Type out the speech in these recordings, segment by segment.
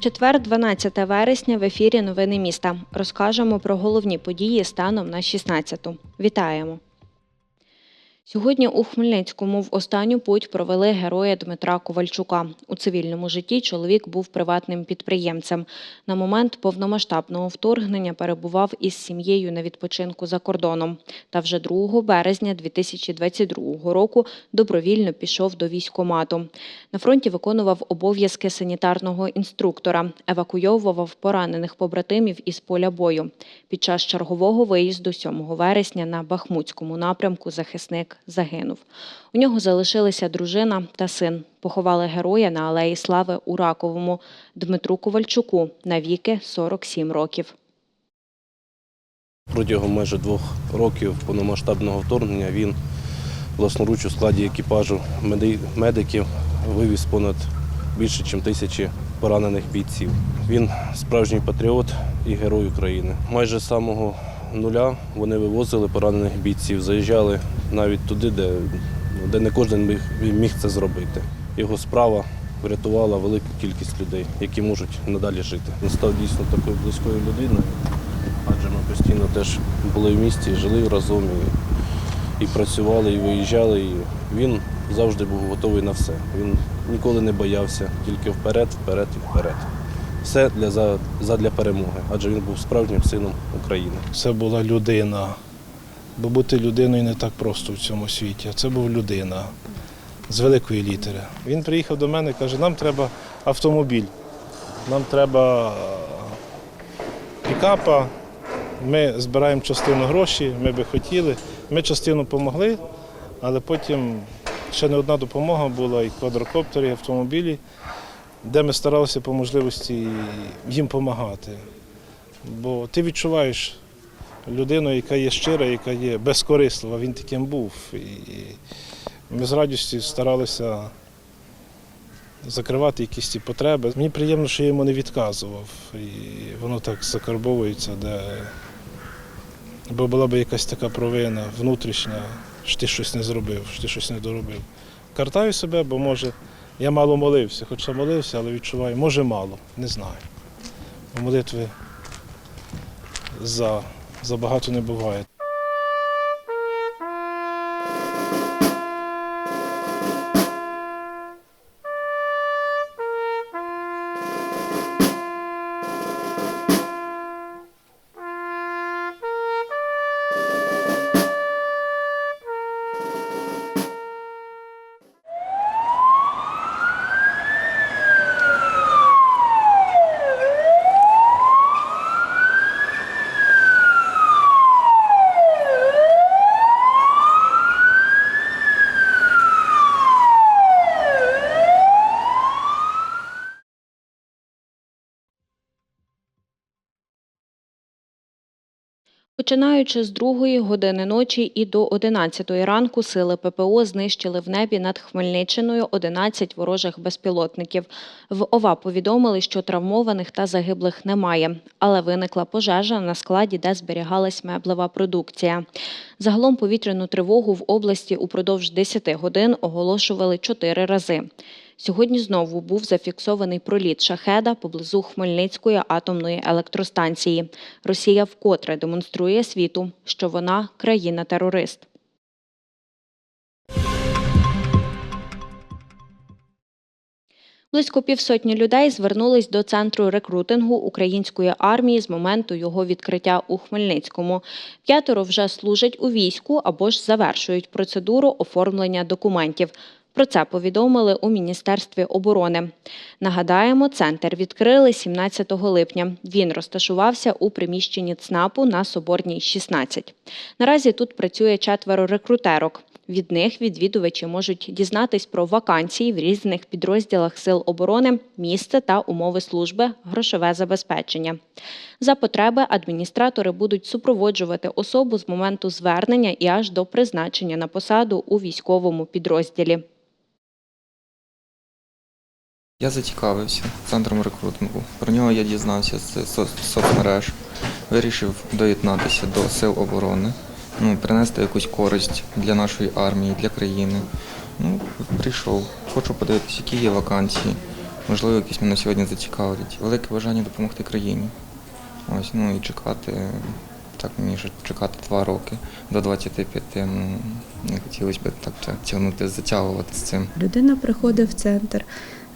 Четвер, 12 вересня, в ефірі Новини міста. Розкажемо про головні події станом на 16-ту. Вітаємо! Сьогодні у Хмельницькому в останню путь провели героя Дмитра Ковальчука. У цивільному житті чоловік був приватним підприємцем. На момент повномасштабного вторгнення перебував із сім'єю на відпочинку за кордоном. Та вже 2 березня 2022 року добровільно пішов до військкомату. На фронті виконував обов'язки санітарного інструктора, евакуйовував поранених побратимів із поля бою. Під час чергового виїзду 7 вересня на Бахмутському напрямку захисник загинув. У нього залишилися дружина та син. Поховали героя на Алеї Слави у Раковому Дмитру Ковальчуку на віки 47 років. Протягом майже двох років повномасштабного вторгнення він власноруч у складі екіпажу меди- медиків вивіз понад більше, ніж тисячі поранених бійців. Він справжній патріот і герой України. Майже самого нуля вони вивозили поранених бійців, заїжджали навіть туди, де, де не кожен міг, міг це зробити. Його справа врятувала велику кількість людей, які можуть надалі жити. Він став дійсно такою близькою людиною адже ми постійно теж були в місті, жили разом і, і працювали, і виїжджали. І він завжди був готовий на все. Він ніколи не боявся, тільки вперед, вперед і вперед. Все для, задля перемоги, адже він був справжнім сином України. Це була людина. Бо бути людиною не так просто в цьому світі. Це був людина з великої літери. Він приїхав до мене і каже, нам треба автомобіль, нам треба е, пікапа, ми збираємо частину грошей, ми би хотіли. Ми частину допомогли, але потім ще не одна допомога була, і квадрокоптери, і автомобілі, де ми старалися по можливості їм допомагати. Бо ти відчуваєш людину, яка є щира, яка є безкорислива, він таким був. І ми з радістю старалися закривати якісь ті потреби. Мені приємно, що я йому не відказував. І воно так закарбовується, де бо була б якась така провина внутрішня, що ти щось не зробив, що ти щось не доробив. Картаю себе, бо може я мало молився, хоча молився, але відчуваю, може мало, не знаю. Бо молитви за, за багато не буває. Починаючи з 2 години ночі і до 11 ранку сили ППО знищили в небі над Хмельниччиною 11 ворожих безпілотників. В ОВА повідомили, що травмованих та загиблих немає, але виникла пожежа на складі, де зберігалась меблева продукція. Загалом повітряну тривогу в області упродовж 10 годин оголошували 4 рази. Сьогодні знову був зафіксований проліт шахеда поблизу Хмельницької атомної електростанції. Росія вкотре демонструє світу, що вона країна-терорист. Близько півсотні людей звернулись до центру рекрутингу української армії з моменту його відкриття у Хмельницькому. П'ятеро вже служать у війську або ж завершують процедуру оформлення документів. Про це повідомили у Міністерстві оборони. Нагадаємо, центр відкрили 17 липня. Він розташувався у приміщенні ЦНАПу на Соборній 16. Наразі тут працює четверо рекрутерок. Від них відвідувачі можуть дізнатись про вакансії в різних підрозділах сил оборони, місце та умови служби, грошове забезпечення. За потреби адміністратори будуть супроводжувати особу з моменту звернення і аж до призначення на посаду у військовому підрозділі. Я зацікавився центром рекрутингу. Про нього я дізнався з соцмереж. Вирішив доєднатися до сил оборони, ну, принести якусь користь для нашої армії, для країни. Ну, прийшов. Хочу подивитися, які є вакансії. Можливо, якісь мене сьогодні зацікавлять. Велике бажання допомогти країні. Ось, ну і чекати, так мені ще чекати два роки до 25. Ну, не хотілося б так тя- тягнути, затягувати з цим. Людина приходить в центр,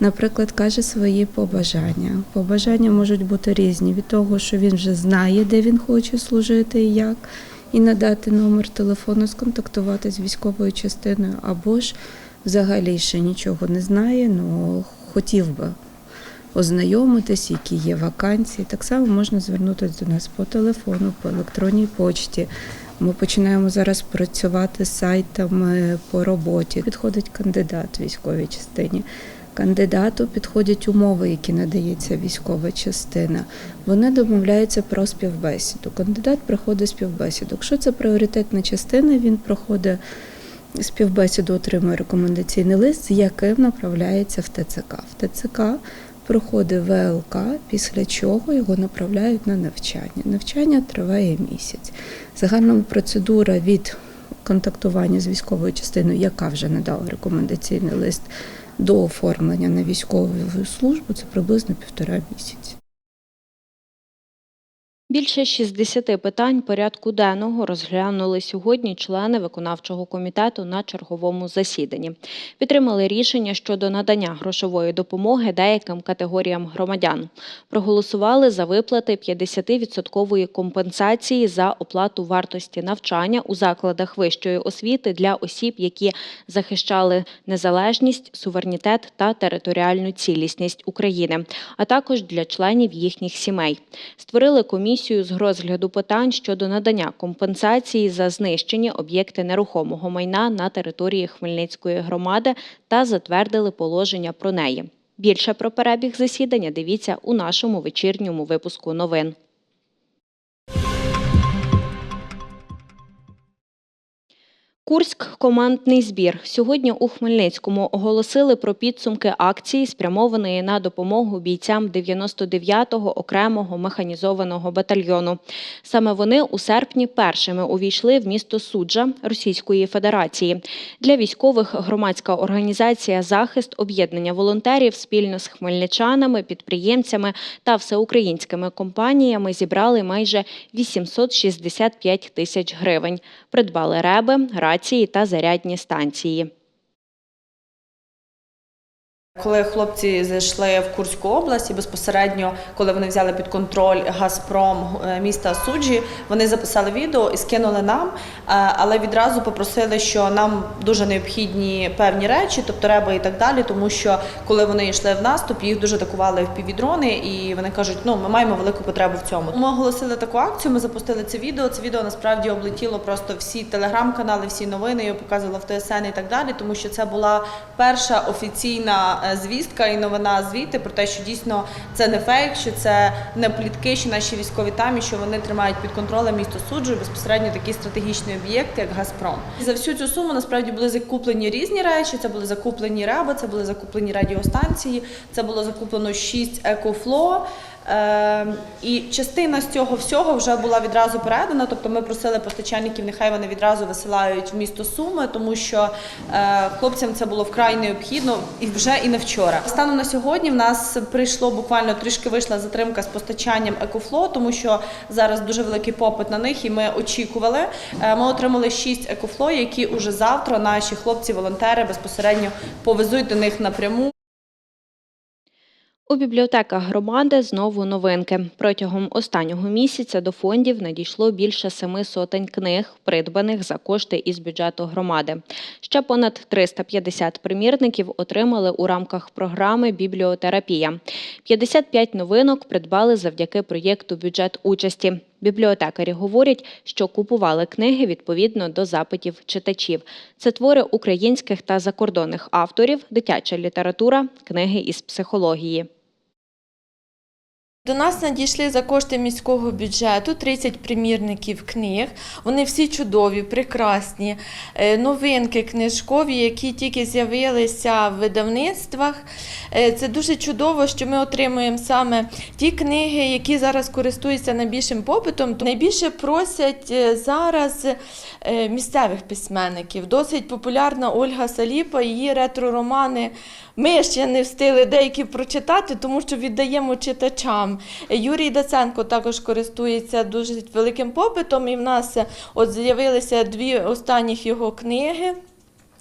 наприклад, каже свої побажання. Побажання можуть бути різні від того, що він вже знає, де він хоче служити і як, і надати номер телефону, сконтактувати з військовою частиною, або ж взагалі ще нічого не знає, але хотів би ознайомитись, які є вакансії. Так само можна звернутися до нас по телефону, по електронній почті. Ми починаємо зараз працювати з сайтами по роботі. Підходить кандидат військовій частині. Кандидату підходять умови, які надається військова частина. Вони домовляються про співбесіду. Кандидат проходить співбесіду. Якщо це пріоритетна частина, він проходить співбесіду, отримує рекомендаційний лист, з яким направляється в ТЦК. В ТЦК проходить ВЛК, після чого його направляють на навчання. Навчання триває місяць. Загальна процедура від контактування з військовою частиною, яка вже надала рекомендаційний лист до оформлення на військову службу, це приблизно півтора місяці. Більше 60 питань порядку денного розглянули сьогодні члени виконавчого комітету на черговому засіданні. Підтримали рішення щодо надання грошової допомоги деяким категоріям громадян. Проголосували за виплати 50% компенсації за оплату вартості навчання у закладах вищої освіти для осіб, які захищали незалежність, суверенітет та територіальну цілісність України, а також для членів їхніх сімей. Створили комісію з розгляду питань щодо надання компенсації за знищені об'єкти нерухомого майна на території Хмельницької громади та затвердили положення про неї. Більше про перебіг засідання дивіться у нашому вечірньому випуску новин. Курськ командний збір. Сьогодні у Хмельницькому оголосили про підсумки акції, спрямованої на допомогу бійцям 99-го окремого механізованого батальйону. Саме вони у серпні першими увійшли в місто Суджа Російської Федерації. Для військових громадська організація Захист об'єднання волонтерів спільно з хмельничанами, підприємцями та всеукраїнськими компаніями зібрали майже 865 тисяч гривень. Придбали реби, рації та зарядні станції. Коли хлопці зайшли в Курську область і безпосередньо, коли вони взяли під контроль Газпром е, міста Суджі, вони записали відео і скинули нам, е, але відразу попросили, що нам дуже необхідні певні речі, тобто реби і так далі, тому що коли вони йшли в наступ, їх дуже атакували в півдрони, і вони кажуть, ну ми маємо велику потребу в цьому. Ми оголосили таку акцію. Ми запустили це відео. Це відео насправді облетіло просто всі телеграм-канали, всі новини його показувало в ТСН і так далі, тому що це була перша офіційна звістка і новина звіти про те, що дійсно це не фейк, що це не плітки, що наші військові там і що вони тримають під контролем місто суджу безпосередньо такі стратегічні об'єкти, як Газпром. За всю цю суму насправді були закуплені різні речі. Це були закуплені реби, це були закуплені радіостанції, це було закуплено 6 екофло. Е, і частина з цього всього вже була відразу передана. Тобто ми просили постачальників, нехай вони відразу висилають в місто Суми, тому що е, хлопцям це було вкрай необхідно і вже і не вчора. Станом на сьогодні в нас прийшло буквально трішки вийшла затримка з постачанням екофло, тому що зараз дуже великий попит на них, і ми очікували. Е, Ми отримали 6 екофло, які уже завтра наші хлопці-волонтери безпосередньо повезуть до них напряму. У бібліотеках громади знову новинки. Протягом останнього місяця до фондів надійшло більше семи сотень книг, придбаних за кошти із бюджету громади. Ще понад 350 примірників отримали у рамках програми Бібліотерапія. 55 новинок придбали завдяки проєкту Бюджет участі. Бібліотекарі говорять, що купували книги відповідно до запитів читачів. Це твори українських та закордонних авторів, дитяча література, книги із психології. До нас надійшли за кошти міського бюджету 30 примірників книг. Вони всі чудові, прекрасні. Е, Новинки книжкові, які тільки з'явилися в видавництвах. Е, Це дуже чудово, що ми отримуємо саме ті книги, які зараз користуються найбільшим попитом. Найбільше просять е, зараз місцевих письменників. Досить популярна Ольга Саліпа, її ретро-романи. Ми ще не встигли деякі прочитати, тому що віддаємо читачам. Юрій Даценко також користується дуже великим попитом, і в нас е, от з'явилися дві останніх його книги.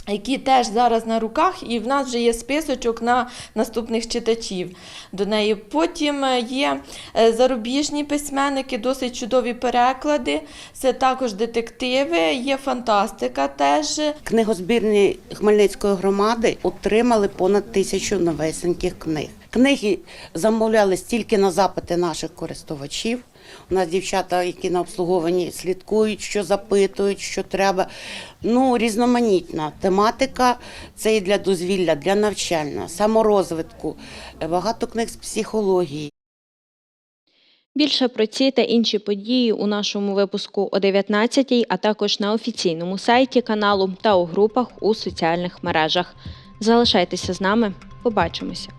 Які теж зараз на руках, і в нас вже є списочок на наступних читачів до неї. Потім е, є е, зарубіжні письменники, досить чудові переклади. Це також детективи, є фантастика теж. Книгозбірні Хмельницької громади отримали понад тисячу новесеньких книг. Книги замовлялись тільки на запити наших користувачів. У нас дівчата, які на обслуговуванні слідкують, що запитують, що треба. Ну, різноманітна тематика. Це і для дозвілля, для навчання, саморозвитку, багато книг з психології. Більше про ці та інші події у нашому випуску о 19 а також на офіційному сайті каналу та у групах у соціальних мережах. Залишайтеся з нами, побачимося.